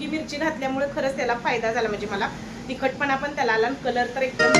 मुंगी मिरची घातल्यामुळे खरंच त्याला फायदा झाला. म्हणजे मला तिखटपणा पण त्याला आला कलर तर एकदम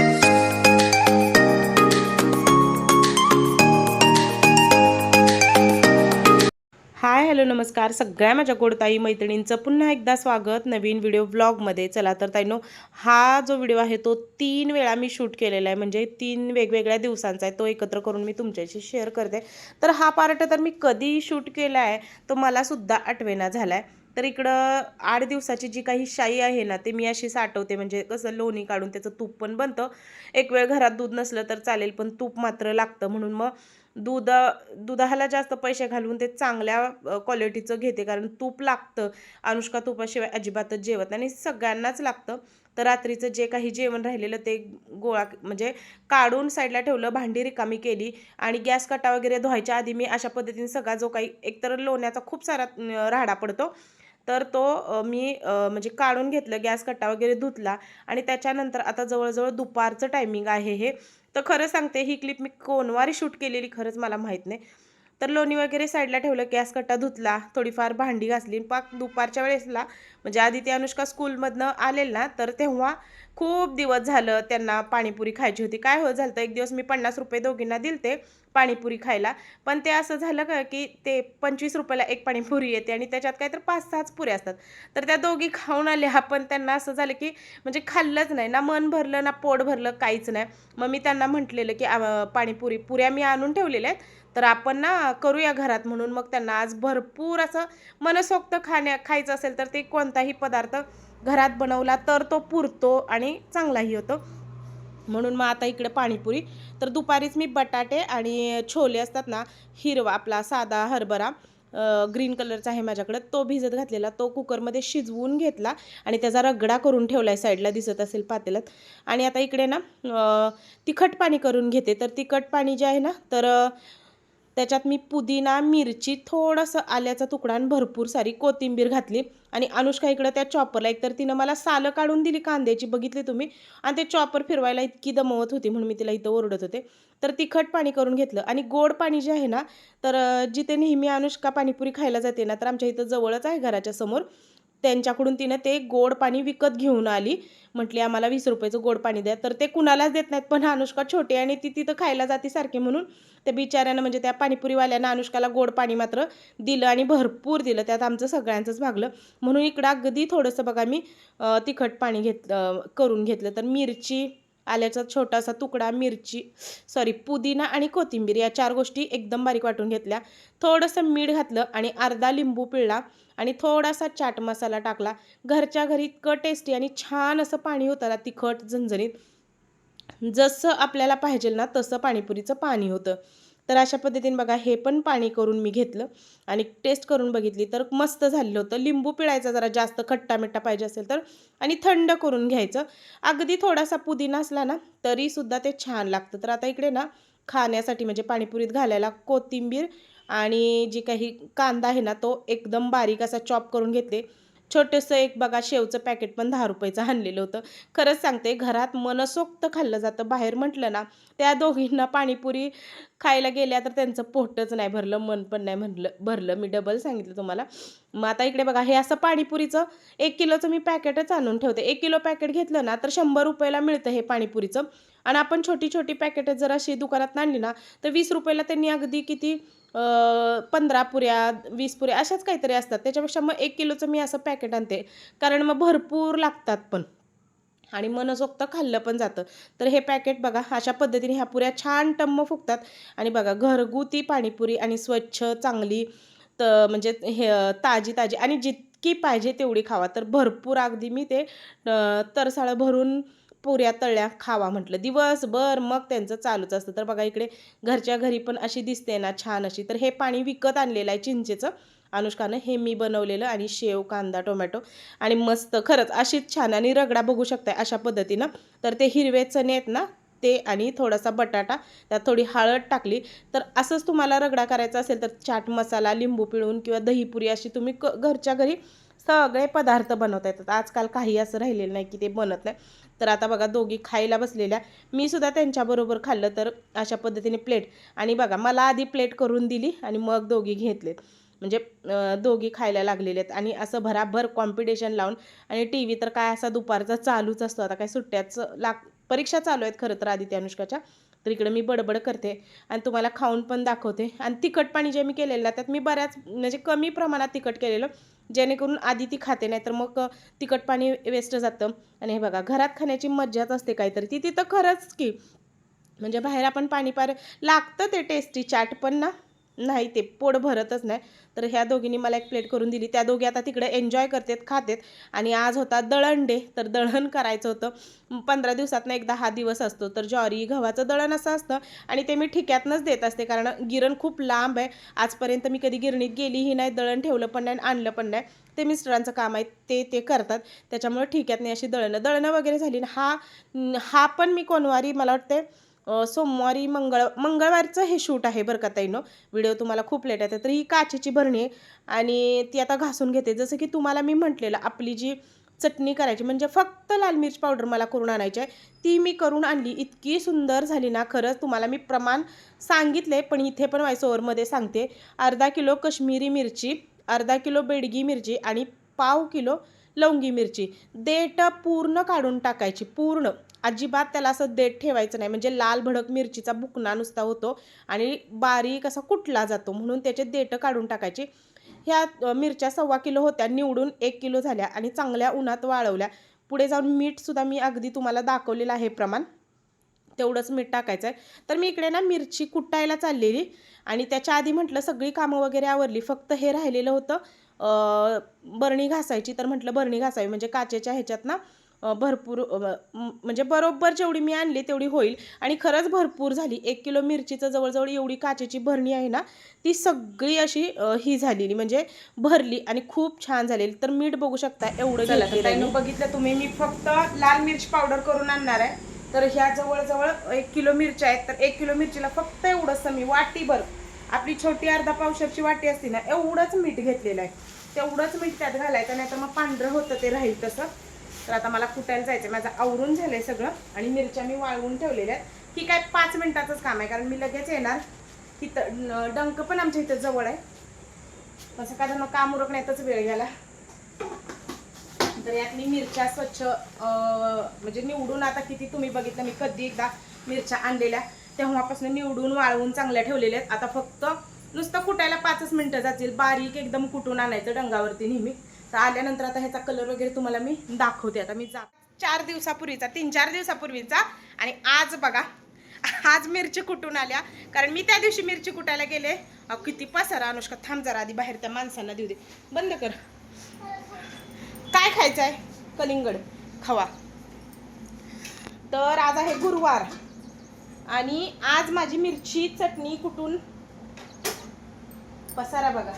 हाय हॅलो नमस्कार. सगळ्या माझ्या गोडताई मैत्रिणींचं पुन्हा एकदा स्वागत नवीन व्हिडिओ व्लॉगमध्ये चला तर ताईनो हा जो व्हिडिओ आहे तो तीन वेळा मी शूट केलेला आहे. म्हणजे तीन वेगवेगळ्या दिवसांचा आहे. तो एकत्र करून मी तुमच्याशी शेअर करते. तर हा पार्ट तर मी कधी शूट केला आहे तो मला सुद्धा आठवेना झाला आहे तर इकडं आठ दिवसाची जी काही शाई आहे ना ते मी अशी साठवते. म्हणजे कसं लोणी काढून त्याचं तूप पण बनतं. एक वेळ घरात दूध नसलं तर चालेल पण तूप मात्र लागतं. म्हणून मग दूध दुधाला जास्त पैसे घालून ते चांगल्या क्वालिटीचं घेते. कारण तूप लागतं. अनुष्का तुपाशिवाय अजिबातच जेवत आणि सगळ्यांनाच लागतं. तर रात्रीचं जे काही जेवण राहिलेलं ते गोळा म्हणजे काढून साईडला ठेवलं भांडी रिकामी केली आणि गॅस कटा वगैरे धुवायच्या आधी मी अशा पद्धतीने सगळा जो काही एकतर लोण्याचा खूप सारा अं, राडा पडतो तर तो मी म्हणजे काढून घेतलं गॅस कट्टा वगैरे धुतला आणि त्याच्यानंतर आता जवळजवळ दुपारचं टायमिंग आहे हे. तर खरं सांगते ही क्लिप मी कोणवारी शूट केलेली खरंच मला माहीत नाही. तर लोणी वगैरे साईडला ठेवलं गॅस कट्टा धुतला थोडीफार भांडी घासली. पाक दुपारच्या वेळेसला म्हणजे आधी ती अनुष्का स्कूलमधनं आलेल ना तर तेव्हा खूप दिवस झालं त्यांना पाणीपुरी खायची होती. काय हो झालं एक दिवस मी पन्नास रुपये दोघींना दिलते पाणीपुरी खायला. पण ते असं झालं का की ते पंचवीस रुपयाला एक पाणीपुरी येते आणि त्याच्यात काय तर पाच सहाच पुऱ्या असतात. तर त्या दोघी खाऊन आल्या. पण त्यांना असं झालं की म्हणजे खाल्लंच नाही. ना मन भरलं ना पोट भरलं काहीच नाही. मग मी त्यांना म्हटलेलं की पाणीपुरी पुऱ्या मी आणून ठेवलेल्या आहेत. तर आपण ना करूया घरात म्हणून. मग त्यांना आज भरपूर असं मनसोक्त खाण्या खायचं असेल तर ते कोणताही पदार्थ घरात बनवला तर तो पुरतो आणि चांगलाही होतो. म्हणून मग आता इकडे पाणीपुरी. तर दुपारीच मी बटाटे आणि छोले असतात ना हिरवा आपला साधा हरभरा ग्रीन कलरचा आहे माझ्याकडे तो भिजत घातलेला तो कुकरमध्ये शिजवून घेतला आणि त्याचा रगडा करून ठेवला आहे साईडला दिसत असेल पातेल्यात. आणि आता इकडे ना तिखट पाणी करून घेते. तर तिखट पाणी जे आहे ना तर त्याच्यात मी पुदिना मिरची थोडंसं आल्याचा तुकडा आणि भरपूर सारी कोथिंबीर घातली. आणि अनुष्का इकडं त्या चॉपरला एकतर तिनं मला सालं काढून दिली कांद्याची बघितली तुम्ही? आणि ते चॉपर फिरवायला इतकी दमवत होती म्हणून मी तिला इथं ओरडत होते. तर तिखट पाणी करून घेतलं. आणि गोड पाणी जे आहे ना तर जिथे नेहमी अनुष्का पाणीपुरी खायला जाते ना तर आमच्या इथं जवळच आहे घराच्या समोर. त्यांच्याकडून तिनं ते गोड पाणी विकत घेऊन आली. म्हटली आम्हाला वीस रुपयाचं गोड पाणी द्या. तर ते कुणालाच देत नाहीत पण अनुष्का छोटी आणि ती तिथं खायला जाते सारखी म्हणून त्या बिचाऱ्यानं म्हणजे त्या पाणीपुरीवाल्यानं अनुष्काला गोड पाणी मात्र दिलं आणि भरपूर दिलं. त्यात आमचं सगळ्यांचंच भागलं. म्हणून इकडं अगदी थोडंसं बघा मी तिखट पाणी घेतलं करून घेतलं. तर मिरची आल्याचा छोटासा तुकडा मिरची सॉरी पुदिना आणि कोथिंबीर या चार गोष्टी एकदम बारीक वाटून घेतल्या. थोडंसं मीठ घातलं आणि अर्धा लिंबू पिळला आणि थोडासा चाट मसाला टाकला. घरच्या घरी इतकं टेस्टी आणि छान असं पाणी होतं ना तिखट झणझणीत. जसं आपल्याला पाहिजे ना तसं पाणीपुरीचं पाणी होतं. तर अशा पद्धतीने बघा हे पण पाणी करून मी घेतलं आणि टेस्ट करून बघितली तर मस्त झालेलं होतं. लिंबू पिळायचा जरा जास्त खट्टा मिठ्ठा पाहिजे असेल तर आणि थंड करून घ्यायचं. अगदी थोडासा पुदिना असला ना तरीसुद्धा ते छान लागतं. तर आता इकडे ना खाण्यासाठी म्हणजे पाणीपुरीत घालायला कोथिंबीर आणि जी काही कांदा आहे ना तो एकदम बारीक असा चॉप करून घेतले. छोटंसं एक बघा शेवचं पॅकेट पण दहा रुपयाचं आणलेलं होतं. खरंच सांगते घरात मनसोक्त खाल्लं जातं. बाहेर म्हटलं ना त्या दोघींना पाणीपुरी खायला गेल्या तर त्यांचं पोटच नाही भरलं मन पण नाही म्हणलं भरलं. मी डबल सांगितलं तुम्हाला. मग आता इकडे बघा हे असं पाणीपुरीचं एक किलोचं मी पॅकेटच आणून ठेवते. एक किलो पॅकेट घेतलं ना तर शंभर रुपयाला मिळतं हे पाणीपुरीचं. आणि आपण छोटी छोटी पॅकेटं जर अशी दुकानात आणली ना तर वीस रुपयाला त्यांनी अगदी किती पंधरा पुऱ्या वीस पुऱ्या अशाच काहीतरी असतात. त्याच्यापेक्षा मग एक किलोचं मी असं पॅकेट आणते. कारण मग भरपूर लागतात पण. आणि मनसोक्त खाल्लं पण जातं. तर हे पॅकेट बघा अशा पद्धतीने ह्या पुऱ्या छान टम्म फुगतात. आणि बघा घरगुती पाणीपुरी आणि स्वच्छ चांगली त म्हणजे हे ताजी ताजी. आणि जितकी पाहिजे तेवढी खावा. तर भरपूर अगदी मी ते तरसाळं भरून पुऱ्या तळल्या खावा म्हटलं. दिवसभर मग त्यांचं चालूच असतं. तर बघा इकडे घरच्या घरी पण अशी दिसते ना छान अशी. तर हे पाणी विकत आणलेलं आहे चिंचेचं. अनुष्कानं हे मी बनवलेलं आणि शेव कांदा टोमॅटो आणि मस्त खरंच अशीच छान आणि रगडा बघू शकताय अशा पद्धतीनं. तर ते हिरवे चणे आहेत ना ते आणि थोडासा बटाटा त्यात थोडी हळद टाकली. तर असंच तुम्हाला रगडा करायचा असेल तर चाट मसाला लिंबू पिळून किंवा दहीपुरी अशी तुम्ही क घरच्या घरी सगळे पदार्थ बनवता येतात. आजकाल काही असं राहिलेलं नाही की ते बनत नाही. तर आता बघा दोघी खायला बसलेल्या. मी सुद्धा त्यांच्याबरोबर खाल्लं तर अशा पद्धतीने प्लेट. आणि बघा मला आधी प्लेट करून दिली आणि मग दोघी घेतलेत. म्हणजे दोघी खायला लागलेले आहेत. आणि असं भराभर कॉम्पिटिशन लावून आणि टी व्ही तर काय असा दुपारचा चालूच असतो. आता काय सुट्ट्याचं लाग परीक्षा चालू आहेत खरं तर आदित्य अनुष्काच्या. तर इकडे मी बडबड करते आणि तुम्हाला खाऊन पण दाखवते. आणि तिखट पाणी जे मी केलेलं ना त्यात मी बऱ्याच म्हणजे कमी प्रमाणात तिखट केलेलं. जेणेकरून आधी ती खाते नाही तर मग तिखट पाणी वेस्ट जातं. आणि हे बघा घरात खाण्याची मज्जाच असते काहीतरी. ती तिथं खरंच की म्हणजे बाहेर आपण पाणी पार लागतं ते टेस्टी चाट पण ना. नाही ते पोट भरतच नाही. तर ह्या दोघींनी मला एक प्लेट करून दिली. त्या दोघी आता तिकडे एन्जॉय करतात खातेत. आणि आज होता दळण डे तर दळण करायचं होतं. पंधरा दिवसातनं एकदा हा दिवस असतो. तर ज्वारी गव्हाचं दळण असं असतं. आणि ते मी ठिक्यातनंच देत असते. कारण गिरण खूप लांब आहे. आजपर्यंत मी कधी गिरणीत गेलीही नाही दळण ठेवलं पण नाही आणि आणलं पण नाही. ते मिस्टरांचं काम आहे. ते ते करतात. त्याच्यामुळे ठिक्यात नाही अशी दळणं. दळणं वगैरे झाली हा हा पण मी कोणवारी मला वाटते सोमवारी मंगळ मंगळवारचं हे शूट आहे बरं का ताईनो. व्हिडिओ तुम्हाला खूप लेट येते तर ही काचेची भरणी आहे आणि ती आता घासून घेते. जसं की तुम्हाला मी म्हटलेलं आपली जी चटणी करायची म्हणजे फक्त लाल मिरच पावडर मला करून आणायची आहे. ती मी करून आणली. इतकी सुंदर झाली ना खरंच तुम्हाला मी प्रमाण सांगितले पण इथे पण व्हॉइस ओव्हरमध्ये सांगते. अर्धा किलो कश्मीरी मिरची अर्धा किलो बेडगी मिरची आणि पाव किलो लवंगी मिरची. देठ पूर्ण काढून टाकायची पूर्ण. अजिबात त्याला असं देठ ठेवायचं नाही. म्हणजे लाल भडक मिरचीचा बुकना नुसता होतो आणि बारीक असा कुटला जातो. म्हणून त्याचे देठ काढून टाकायची. ह्या मिरच्या सव्वा किलो होत्या निवडून एक किलो झाल्या आणि चांगल्या उन्हात वाळवल्या. पुढे जाऊन मीठसुद्धा मी अगदी तुम्हाला दाखवलेलं आहे प्रमाण. तेवढंच मीठ टाकायचं आहे. तर मी इकडे ना मिरची कुटायला चाललेली आणि त्याच्या आधी म्हटलं सगळी कामं वगैरे आवरली. फक्त हे राहिलेलं होतं. बरणी घासायची. तर म्हटलं बरणी घासावी. म्हणजे काचेच्या ह्याच्यात ना भरपूर म्हणजे बरोबर जेवढी मी आणली तेवढी होईल. आणि खरंच भरपूर झाली. एक किलो मिरचीचं जवळजवळ एवढी काचेची भरणी आहे ना ती सगळी अशी ही झालेली. म्हणजे भरली आणि खूप छान झालेली. तर मीठ बघू शकता एवढं. बघितलं तुम्ही. मी फक्त लाल मिरची पावडर करून आणणार आहे. तर ह्या जवळजवळ एक किलो मिरच्या आहेत. तर एक किलो मिरचीला फक्त एवढंच मी वाटीभर आपली छोटी अर्धा पावशरची वाटी असते ना एवढंच मीठ घेतलेलं आहे. तेवढंच मीठ त्यात घालायचं नाही तर मग पांढरं होतं ते राहील तसं. तर आता मला कुटायला जायचं माझं आवरून झालंय सगळं आणि मिरच्या मी वाळवून ठेवलेल्या आहेत. ही काय पाच मिनिटाचंच काम आहे कारण मी लगेच येणार. तिथं डंक पण आमच्या इथं जवळ आहे. तसं का मग काम उरकण्यातच वेळ गेला तर यात मी मिरच्या स्वच्छ अं, म्हणजे निवडून आता किती तुम्ही बघितलं मी कधी एकदा मिरच्या आणलेल्या. तेव्हापासून निवडून वाळवून चांगल्या ठेवलेल्या आहेत. आता फक्त नुसतं कुटायला पाचच मिनटं जातील. बारीक एकदम कुटून आणायचं डंगावरती नेहमी. तर आल्यानंतर आता ह्याचा कलर वगैरे तुम्हाला मी दाखवते. आता मी जा चार दिवसापूर्वीचा तीन चार दिवसापूर्वीचा आणि आज बघा आज मिरची कुटून आल्या. कारण मी त्या दिवशी मिरची कुटायला गेले. किती पसारा अनुष्का थांब जरा आधी बाहेर त्या माणसांना देऊ दे. बंद कर. काय खायचं आहे कलिंगड. खवा. तर आज आहे गुरुवार. आणि आज माझी मिरची चटणी कुटून पसारा बघा.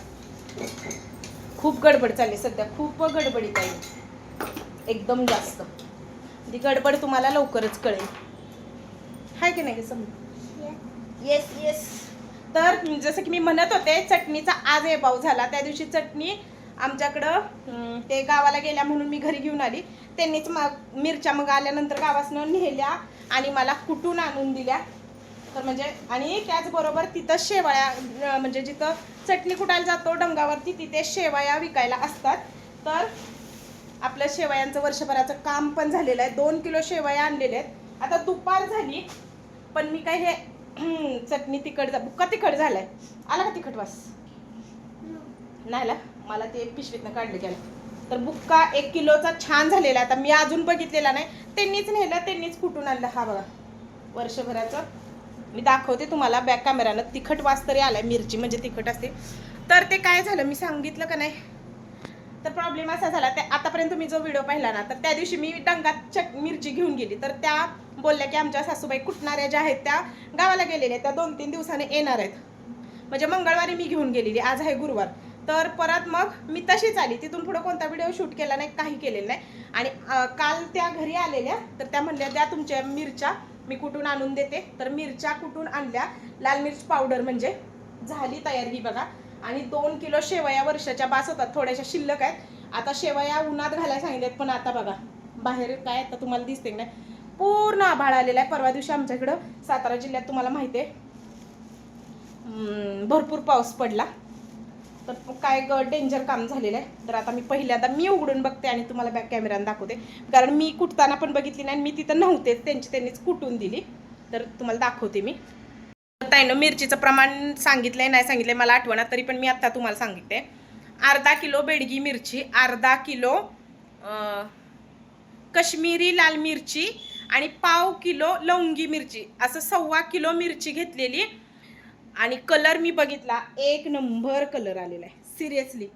खूप गडबड चालली सध्या. खूप गडबडीत आहे एकदम जास्त. ती गडबड तुम्हाला लवकरच कळेल. हाय की नाही समज येस येस तर जसं की मी म्हणत होते चटणीचा आज भाऊ झाला. त्या दिवशी चटणी आमच्याकडं ते गावाला गेल्या म्हणून मी घरी घेऊन आली. त्यांनीच मग मिरच्या मग आल्यानंतर गावासनं नेल्या आणि मला कुटून आणून दिल्या? तर म्हणजे आणि त्याचबरोबर तिथं शेवाळ्या म्हणजे जिथं चटणी कुटायला जातो डंगावरती तिथे शेवाया विकायला असतात. तर आपल्या शेवयांचं वर्षभराचं काम पण झालेलं आहे. दोन किलो शेवया आणलेल्या आहेत. आता दुपार झाली पण मी काय हे चटणी तिखट जा बुक्का तिखट झालाय. आला का तिखट वास? नाही आला? मला ते पिशवीतनं काढले गेलं. तर बुक्का एक किलोचा छान झालेला आहे. आता मी अजून बघितलेला नाही. त्यांनीच नेलं त्यांनीच कुठून आणलं? हा बघा. वर्षभराचं. मी दाखवते तुम्हाला बॅक कॅमेरानं तिखट वास तरी आलाय मिरची म्हणजे तिखट असते. तर ते काय झालं मी सांगितलं का नाही? तर प्रॉब्लेम असा झाला त्या आतापर्यंत तुम्ही जो व्हिडिओ पाहिला ना तर त्या दिवशी मी डंगात चक मिरची घेऊन गेली. तर त्या बोलल्या की आमच्या सासूबाई कुटणाऱ्या ज्या आहेत त्या गावाला गेलेल्या आहेत. त्या दोन तीन दिवसाने येणार आहेत. म्हणजे मंगळवारी मी घेऊन गेलेली. आज आहे गुरुवार. तर परत मग मी तशीच आली. तिथून पुढे कोणता व्हिडिओ शूट केला नाही काही केलेलं नाही. आणि काल त्या घरी आलेल्या तर त्या म्हणल्या द्या तुमच्या मिरच्या मी कुठून आणून देते. तर मिरच्या कुठून आणल्या? लाल मिर्च पावडर म्हणजे झाली तयार ही बघा. आणि दोन किलो शेवया वर्षाच्या बास होतात थोड्याशा शिल्लक आहेत. आता शेवया उन्हात घालायला सांगितल्यात पण आता बघा बाहेर काय आता तुम्हाला दिसते की नाही. पूर्ण आभाळ आलेला आहे. परवा दिवशी आमच्याकडं सातारा जिल्ह्यात तुम्हाला माहिती आहे. भरपूर पाऊस पडला. तर काय ग डेंजर काम झालेलं आहे. तर आता मी पहिल्यांदा मी उघडून बघते आणि तुम्हाला बॅक कॅमेऱ्यानं दाखवते. कारण मी कुटताना पण बघितली नाही आणि मी तिथं नव्हतेच त्यांची त्यांनीच कुटून दिली. तर तुम्हाला दाखवते मी. ताईनं मिरचीचं प्रमाण सांगितलंय नाही सांगितलंय मला आठवणार तरी पण मी आत्ता तुम्हाला सांगितले अर्धा किलो बेडगी मिरची अर्धा किलो कश्मीरी लाल मिरची आणि पाव किलो लवंगी मिरची. असं सव्वा किलो मिरची घेतलेली. आणि कलर मी बघितला एक नंबर कलर आलेला आहे. सिरियसली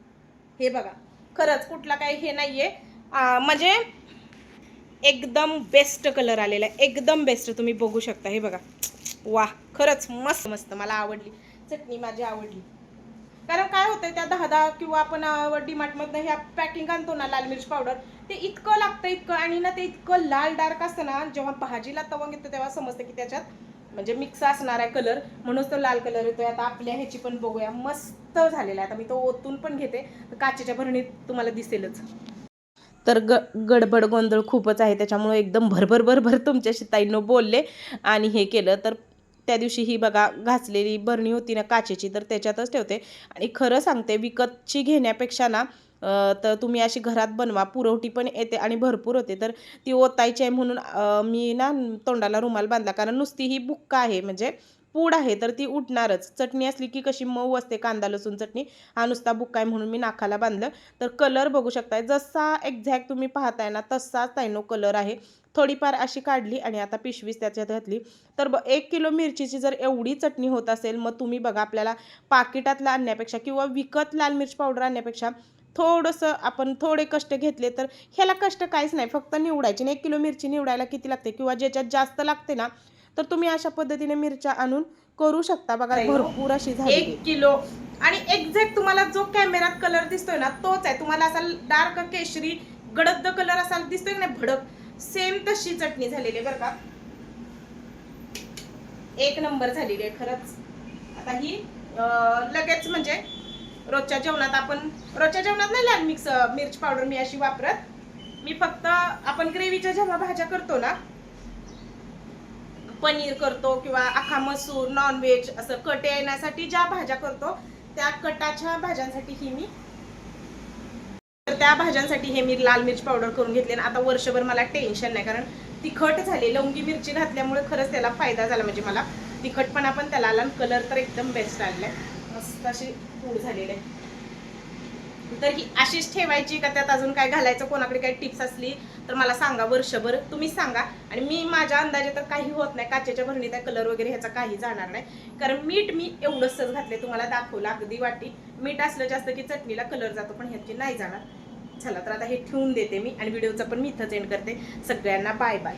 हे बघा. खरंच कुठला काही हे नाहीये. आहे म्हणजे एकदम बेस्ट कलर आलेला आहे. एकदम बेस्ट तुम्ही बघू शकता. हे बघा. वा खरंच मस्त मस्त. मला आवडली. चटणी माझी आवडली. कारण काय होतंय त्या दहा दहा किंवा आपण डीमार्टमधनं ह्या पॅकिंग आणतो ना लाल मिरची पावडर ते इतकं लागतं इतकं. आणि ना ते इतकं लाल डार्क असतं ना जेव्हा भाजीला तवंग येतं तेव्हा समजतं की त्याच्यात म्हणजे मिक्स असणार आहे कलर म्हणूनच तो लाल कलर येतोय. आता आपल्या ह्याची पण बघूया. मस्त झालेला आहे. आता मी तो ओतून पण घेते. काचेच्या भरणीत तुम्हाला दिसेलच. तर ग गडबड गोंधळ खूपच आहे. त्याच्यामुळे एकदम भरभर भरभर तुमच्याशी ताईनं बोलले आणि हे केलं. तर त्या दिवशी ही बघा घासलेली बरणी होती ना काचेची तर त्याच्यातच ठेवते. आणि खरं सांगते विकतची घेण्यापेक्षा ना तर तुम्ही अशी घरात बनवा. पुरवठी पण येते आणि भरपूर होते. तर ती ओतायची आहे म्हणून मी ना तोंडाला रुमाल बांधला. कारण नुसती ही बुक्का आहे. म्हणजे पूड आहे तर ती उठणारच चटणी असली की कशी मऊ असते. कांदा लसूण चटणी. हा नुसता बुक्का आहे म्हणून मी नाकाला बांधलं. तर कलर बघू शकताय. जसा एक्झॅक्ट तुम्ही पाहताय ना तसाच तायनो कलर आहे. थोडीफार अशी काढली आणि आता पिशवीच त्याच्यात घातली. तर ब एक किलो मिरचीची जर एवढी चटणी होत असेल मग तुम्ही बघा आपल्याला पाकिटातला आणण्यापेक्षा किंवा विकत लाल मिरची पावडर आणण्यापेक्षा थोडंसं आपण थोडे कष्ट घेतले तर ह्याला कष्ट काहीच नाही. फक्त निवडायची आणि एक किलो मिरची निवडायला किती लागते किंवा ज्याच्यात जास्त लागते ना तर तुम्ही अशा पद्धतीने मिरच्या आणून करू शकता बघा. भरपूर अशी झाली. एक किलो आणि एक्झॅक्ट तुम्हाला जो कॅमेऱ्यात कलर दिसतोय ना तोच आहे. तुम्हाला असा डार्क केशरी गडद कलर असा दिसतोय की नाही भडक. सेम तशी चटणी झालेली आहे बरं का. एक नंबर झालेली आहे खरंच. आता ही लगेच म्हणजे रोजच्या जेवणात आपण रोजच्या जेवणात नाही लाल मिक्स मिर्च पावडर मी अशी वापरत. मी फक्त आपण ग्रेव्हीच्या जेव्हा भाज्या करतो ना पनीर करतो किंवा अख्खा मसूर नॉनव्हेज असं कटे येण्यासाठी ज्या भाज्या करतो त्या कटाच्या भाज्यांसाठी ही मी तर त्या भाज्यांसाठी हे मी लाल मिरची पावडर करून घेतले आणि आता वर्षभर मला टेन्शन नाही कारण तिखट झाली लवंगी मिरची घातल्यामुळे खरंच त्याला फायदा झाला. म्हणजे मला तिखटपणा पण त्याला आला कलर तर एकदम बेस्ट आलेला आहे मस्त अशी पूड झालेली आहे. तर ही अशीच ठेवायची का? त्यात अजून काय घालायचं? कोणाकडे काही टिप्स असली तर मला सांगा वर्षभर. तुम्ही सांगा. आणि मी माझ्या अंदाजे तर काही होत नाही. काचेच्या भरणीत कलर वगैरे ह्याचा काही जाणार नाही. कारण मीठ मी एवढंच घातले तुम्हाला दाखवलं अगदी वाटी. मीठ असलं जास्त की चटणीला कलर जातो पण ह्याची नाही जाणार. चला तर आता हे ठेवून देते मी आणि व्हिडिओचा पण मी इथंच एंड करते. सगळ्यांना बाय बाय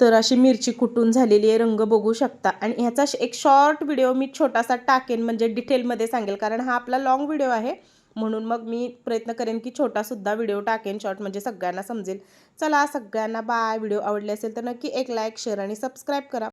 तर अशी मिरची कुटून झालेली आहे रंग बघू शकता. आणि ह्याचा श- एक शॉर्ट व्हिडिओ मी छोटासा टाकेन म्हणजे डिटेलमध्ये सांगेल. कारण हा आपला लाँग व्हिडिओ आहे. म्हणून मग मी प्रयत्न करेन की छोटासुद्धा व्हिडिओ टाकेन शॉर्ट म्हणजे सगळ्यांना समजेल. चला सगळ्यांना बाय व्हिडिओ आवडले असेल तर नक्की एक लाईक शेअर आणि सबस्क्राईब करा.